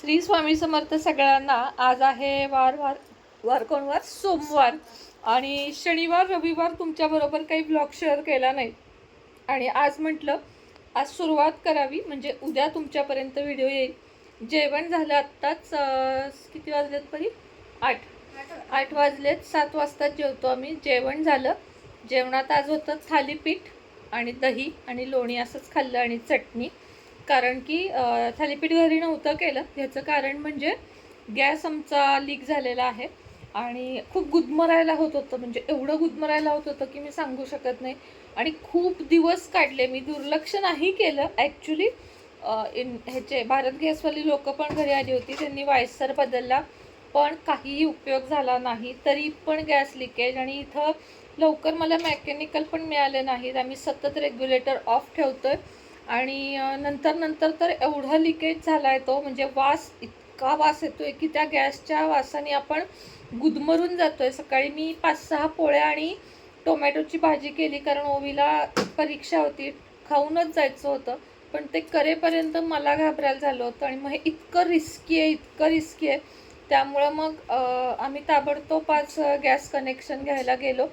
श्री स्वामी समर्थ सगळ्यांना आज आहे वार वार वार कोण वार? सोमवार. आणि शनिवार रविवार तुमच्याबरोबर काही ब्लॉग शेअर केला नाही. आणि आज म्हटलं आज सुरुवात करावी म्हणजे उद्या तुमच्यापर्यंत व्हिडिओ येईल. जेवण झालं आत्ताच किती वाजलेत परी? आठ. आठ वाजलेत सात वाजता जेवतो आम्ही. जेवण झालं. जेवणात आज होतं थालीपीठ आणि दही आणि लोणी असंच खाल्लं आणि चटणी. कारण की थालीपीठ घरी नव्हतं केलं. ह्याचं कारण म्हणजे गॅस आमचा लीक झालेला आहे. आणि खूप गुदमरायला होत होतं. म्हणजे एवढं गुदमरायला होत होतं की मी सांगू शकत नाही. आणि खूप दिवस काढले. मी दुर्लक्ष नाही केलं. ॲक्च्युली इन ह्याचे भारत गॅसवाली लोक पण घरी आली होती. त्यांनी वायसर बदलला. पण काहीही उपयोग झाला नाही. तरी पण गॅस लिकेज आणि इथं लवकर मला मेकॅनिकल पण मिळाले नाहीत आम्ही सतत रेग्युलेटर ऑफ ठेवतो आहे आणि नंतर नंतर तर एवढा लिकेज झाला आहे तो म्हणजे वास इतका वास येतो आहे की त्या गॅसच्या वासाने आपण गुदमरून जातो आहे सकाळी मी पाच सहा पोळ्या आणि टोमॅटोची भाजी केली कारण ओवीला परीक्षा होती खाऊनच जायचं होतं. पण ते करेपर्यंत मला घाबरायला झालं होतं आणि मग हे इतकं रिस्की आहे इतकं रिस्की आहे. त्यामुळं मग आम्ही ताबडतोब आज गॅस कनेक्शन घ्यायला गेलो.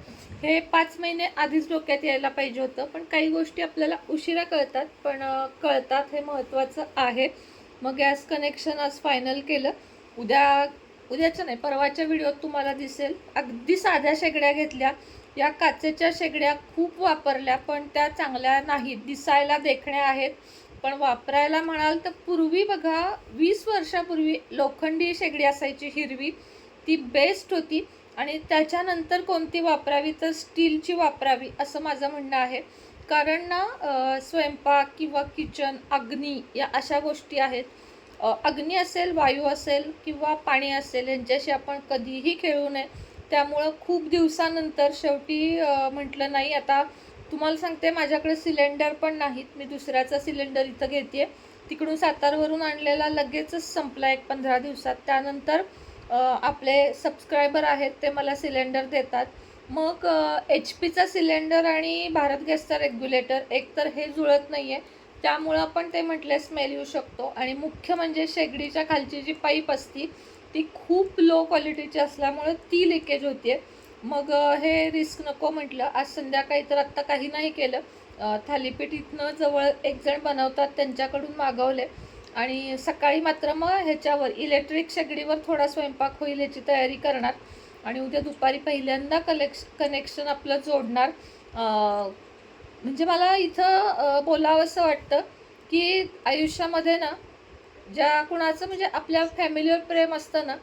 हे पाच महिने आधीच डोक्यात यायला पाहिजे होतं पण काही गोष्टी आपल्याला उशिरा कळतात पण कळतात हे महत्त्वाचं आहे. मग गॅस कनेक्शन आज फायनल केलं. उद्या उद्याच्या नाही परवाच्या व्हिडिओत तुम्हाला दिसेल. अगदी साध्या शेगड्या घेतल्या. या काचेच्या शेगड्या खूप वापरल्या पण त्या चांगल्या नाहीत. दिसायला देखण्या आहेत पण वापरायला म्हणाल तर पूर्वी बघा वीस वर्षापूर्वी लोखंडी शेगडी असायची हिरवी. ती बेस्ट होती. आणि त्याच्यानंतर कोणती वापरावी तर स्टीलची वापरावी असं माझं म्हणणं आहे. कारण ना स्वयंपाक किंवा किचन अग्नी या अशा गोष्टी आहेत. अग्नी असेल वायू असेल किंवा पाणी असेल यांच्याशी आपण कधीही खेळू नये. त्यामुळं खूप दिवसानंतर शेवटी म्हटलं नाही. आता तुम्हाला सांगते माझ्याकडे सिलेंडर पण नाहीत. मी दुसऱ्याचा सिलेंडर इथं घेते तिकडून सातारवरून आणलेला लगेचच संपला एक पंधरा दिवसात. त्यानंतर आपले सबस्क्रायबर आहेत ते मला सिलेंडर देतात. मग एच पीचा सिलेंडर आणि भारत गॅसचा रेग्युलेटर एकतर हे जुळत नाही आहे त्यामुळं पण ते म्हटले स्मेल येऊ शकतो. आणि मुख्य म्हणजे शेगडीच्या खालची जी पाईप असती ती खूप लो क्वालिटीची असल्यामुळं ती लिकेज होते मग हे रिस्क नको म्हटलं. आज संध्याकाळी तर आत्ता काही नाही केलं. थालीपीठ इथनं जवळ एक जण बनवतात त्यांच्याकडून मागवले आणि सकाळी मात्र मग ह्याच्यावर इलेक्ट्रिक शेगडीवर थोडा स्वयंपाक होईल याची तयारी करणार. आणि उद्या दुपारी पहिल्यांदा कलेक्श कनेक्शन आपलं जोडणार. म्हणजे मला इथं बोलावं बोलावंसं वाटतं की आयुष्यामध्ये ना ज्या कुणाचं म्हणजे आपल्या फॅमिलीवर प्रेम असतं ना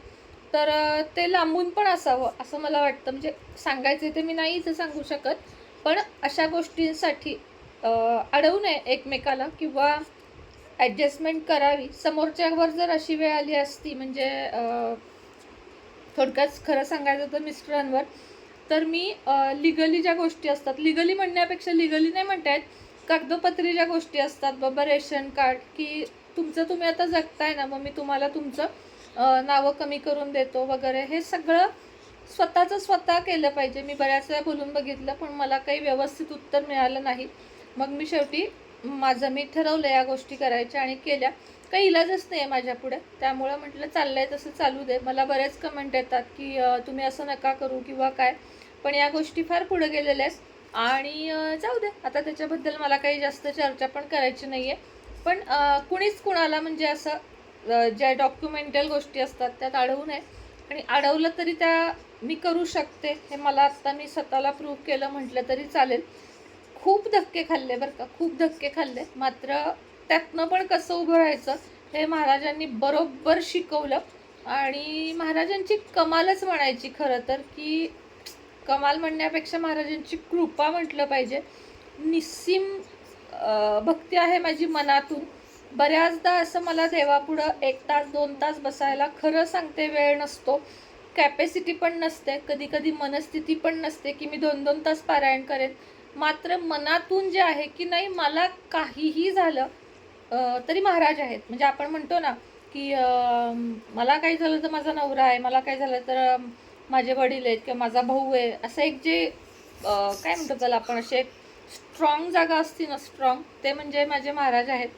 तर ते लांबून पण असावं असं मला वाटतं. म्हणजे सांगायचं ते मी नाही इथं सांगू शकत. पण अशा गोष्टींसाठी अडवू नये एकमेकाला किंवा ॲडजस्टमेंट करावी. समोरच्यावर जर अशी वेळ आली असती म्हणजे थोडक्यात खरं सांगायचं तर मिस्टरांवर तर मी लिगली ज्या गोष्टी असतात लिगली म्हणण्यापेक्षा लिगली नाही म्हणता येत कागदोपत्री ज्या गोष्टी असतात बाबा रेशन कार्ड की तुमचं तुम्ही आता जगताय ना मग मी तुम्हाला तुमचं नावं कमी करून देतो वगैरे हे सगळं स्वतःचं स्वतः केलं पाहिजे. मी बऱ्याच वेळा बोलून बघितलं पण मला काही व्यवस्थित उत्तर मिळालं नाही. मग मी शेवटी माझं मी ठरवलं या गोष्टी करायच्या आणि केल्या. काही इलाजच नाही आहे माझ्या पुढे. त्यामुळं म्हटलं चाललं आहे तसं चालू दे. मला बरेच कमेंट येतात की तुम्ही असं नका करू किंवा काय. पण या गोष्टी फार पुढे गेलेल्या आहेत. आणि जाऊ दे. आता त्याच्याबद्दल मला काही जास्त चर्चा पण करायची नाही आहे पण कुणीच कुणाला म्हणजे असं ज्या डॉक्युमेंटल गोष्टी असतात त्यात अडवू नये. आणि अडवलं तरी त्या मी करू शकते. हे मला आत्ता मी स्वतःला प्रूव्ह केलं म्हटलं तरी चालेल. खूप धक्के खाल्ले बरं का खूप धक्के खाल्ले. मात्र त्यातनं पण कसं उभं राहायचं हे महाराजांनी बरोबर शिकवलं. आणि महाराजांची कमालच म्हणायची खरं तर की कमाल म्हणण्यापेक्षा महाराजांची कृपा म्हटलं पाहिजे. निस्सीम भक्ती आहे माझी मनातून. बऱ्याचदा असं मला देवापुढं एक तास दोन तास बसायला खरं सांगते वेळ नसतो. कॅपॅसिटी पण नसते. कधी कधी मनस्थिती पण नसते की मी दोन दोन तास पारायण करेन. मात्र मनातून जे आहे की नाही मला काहीही झालं तरी महाराज आहेत. म्हणजे आपण म्हणतो ना की मला काही झालं तर माझा नवरा आहे मला काय झालं तर माझे वडील आहेत किंवा माझा भाऊ आहे असं एक जे काय म्हणतो त्याला आपण असे एक स्ट्रॉंग जागा असते ना स्ट्रॉंग ते म्हणजे माझे महाराज आहेत.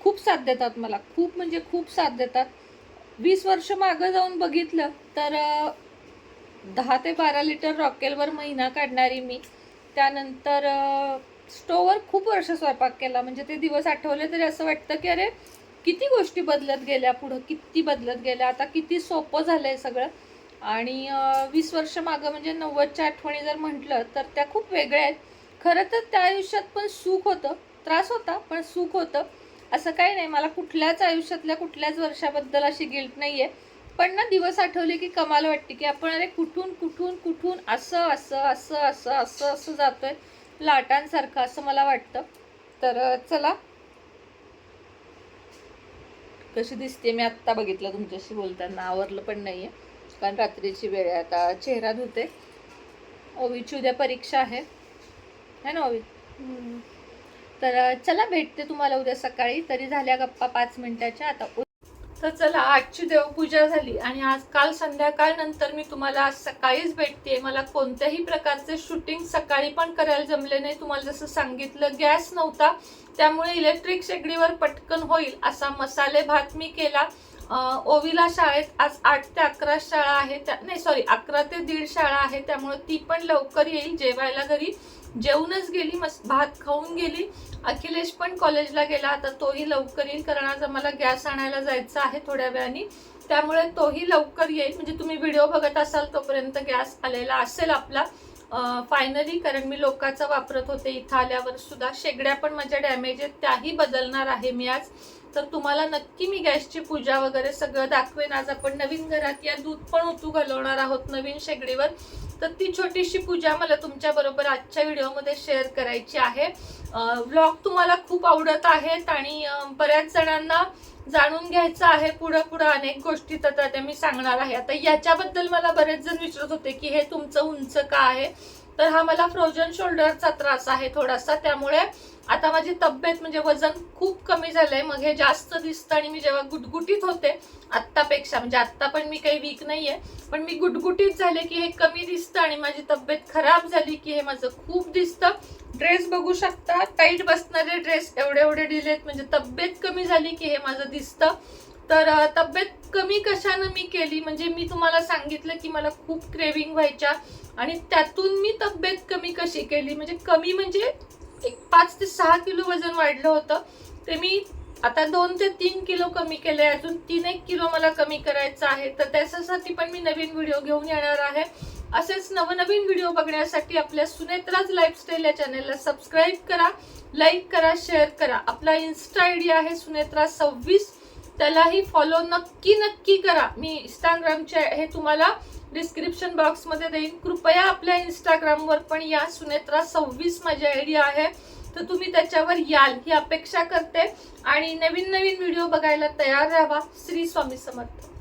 खूप साथ देतात मला. खूप म्हणजे खूप साथ देतात. वीस वर्ष मागं जाऊन बघितलं तर दहा ते बारा लिटर रॉकेलवर महिना काढणारी मी. त्यानंतर स्टोवर खूप वर्ष स्वयंपाक केला. म्हणजे ते दिवस आठवले तरी असं वाटतं की अरे किती गोष्टी बदलत गेल्या पुढं किती बदलत गेल्या. आता किती सोपं झालं आहे सगळं. आणि वीस वर्ष मागं म्हणजे नव्वदच्या आठवणी जर म्हटलं तर त्या खूप वेगळ्या आहेत. खरं तर त्या आयुष्यात पण सुख होतं. त्रास होता पण सुख होतं. असं काही नाही. मला कुठल्याच आयुष्यातल्या कुठल्याच वर्षाबद्दल अशी गिल्ट नाही आहे पण ना दिवस आठवले की कमाल वाटते की आपण अरे कुठून कुठून कुठून असं असं असं असं असं असं जातोय. लाटांसारखं असं मला वाटतं. तर चला. कशी दिसते मी आत्ता बघितलं तुमच्याशी बोलताना. आवरलं पण नाही आहे कारण रात्रीची वेळ आहे. आता चेहरा धुते. ओवीची उद्या परीक्षा आहे. है ना ओवी? तर चला भेटते तुम्हाला उद्या सकाळी. तरी झाल्या गप्पा पाच मिनिटाच्या. आता तर चला आजची देवपूजा झाली आणि आज काल संध्याकाळ नंतर मी तुम्हाला आज सकाळीच भेटते. मला कोणत्याही प्रकारचे शूटिंग सकाळी पण करायला जमले नाही. तुम्हाला जसं सांगितलं गॅस नव्हता. त्यामुळे इलेक्ट्रिक शेगडीवर पटकन होईल असा मसाले भात मी केला. ओवीला शाळेत आज आठ ते अकरा शाळा आहे. त्या नाही सॉरी अकरा ते दीड शाळा आहे. त्यामुळे ती पण लवकर येईल. जेवायला घरी. जेवूनच गेली मस्त भात खाऊन गेली. अखिलेश पण कॉलेजला गेला आता तोही लवकर येईल कारण आज आम्हाला गॅस आणायला जायचं आहे थोड्या वेळाने. त्यामुळे तोही लवकर येईल. म्हणजे तुम्ही व्हिडिओ बघत असाल तोपर्यंत गॅस आलेला असेल आपला. फायनली कारण मी लोकांचा वापरत होते इथं आल्यावर सुद्धा. शेगड्या पण माझ्या डॅमेज आहेत त्याही बदलणार आहे मी आज. तर तुम्हाला नक्की मी गॅसची पूजा वगैरे सगळं दाखवेन. आज आपण नवीन घरात या दूध पण ओतू घालवणार आहोत नवीन शेगडीवर. तर ती छोटीशी पूजा मला तुमच्याबरोबर आजच्या व्हिडिओमध्ये शेअर करायची आहे. व्लॉग तुम्हाला खूप आवडत आहेत आणि बऱ्याच जणांना जाणून घ्यायचं आहे पुढं पुढं अनेक गोष्टी तर त्या मी सांगणार आहे. आता याच्याबद्दल मला बरेच जण विचारत होते की हे तुमचं उंच का आहे? तर हा मला फ्रोजन शोल्डरचा त्रास आहे थोडासा. त्यामुळे आता माझी तब्येत म्हणजे वजन खूप कमी झालंय. मग हे जास्त दिसतं आणि मी जेव्हा गुटगुटीत होते आत्तापेक्षा म्हणजे आत्ता पण मी काही वीक नाहीये पण मी गुटगुटीत झाले की हे कमी दिसतं आणि माझी तब्येत खराब झाली की हे माझं खूप दिसतं. ड्रेस बघू शकता टाईट बसणारे ड्रेस एवढे एवढे डिलेत म्हणजे तब्येत कमी झाली की हे माझं दिसतं. तर तब्येत कमी कशानं मी केली? म्हणजे मी तुम्हाला सांगितलं की मला खूप क्रेविंग व्हायच्या आणि त्यातून मी तब्येत कमी कशी केली? म्हणजे कमी म्हणजे एक पाच ते सहा किलो वजन वाढलं होतं. ते मी आता दोन ते तीन किलो कमी केले अजून तीन एक किलो मला कमी करायचं आहे. तर त्याच्यासाठी पण मी नवीन व्हिडिओ घेऊन येणार आहे. असेच नवनवीन व्हिडिओ बघण्यासाठी आपल्या सुनेत्राज लाईफस्टाईल या चॅनेलला सबस्क्राईब करा लाईक करा शेअर करा. आपला इन्स्टा आय डी आहे सुनेत्रा सव्वीस. त्यालाही फॉलो नक्की नक्की करा. मी इंस्टाग्रामचे हे तुम्हाला डिस्क्रिप्शन बॉक्समध्ये देईन. कृपया आपल्या इंस्टाग्रामवर पण या सुनेत्रा सव्वीस माझी आय डी आहे. तर तुम्ही त्याच्यावर याल. ही अपेक्षा करते. आणि नवीन नवीन व्हिडिओ बघायला तयार राहा. श्री स्वामी समर्थ.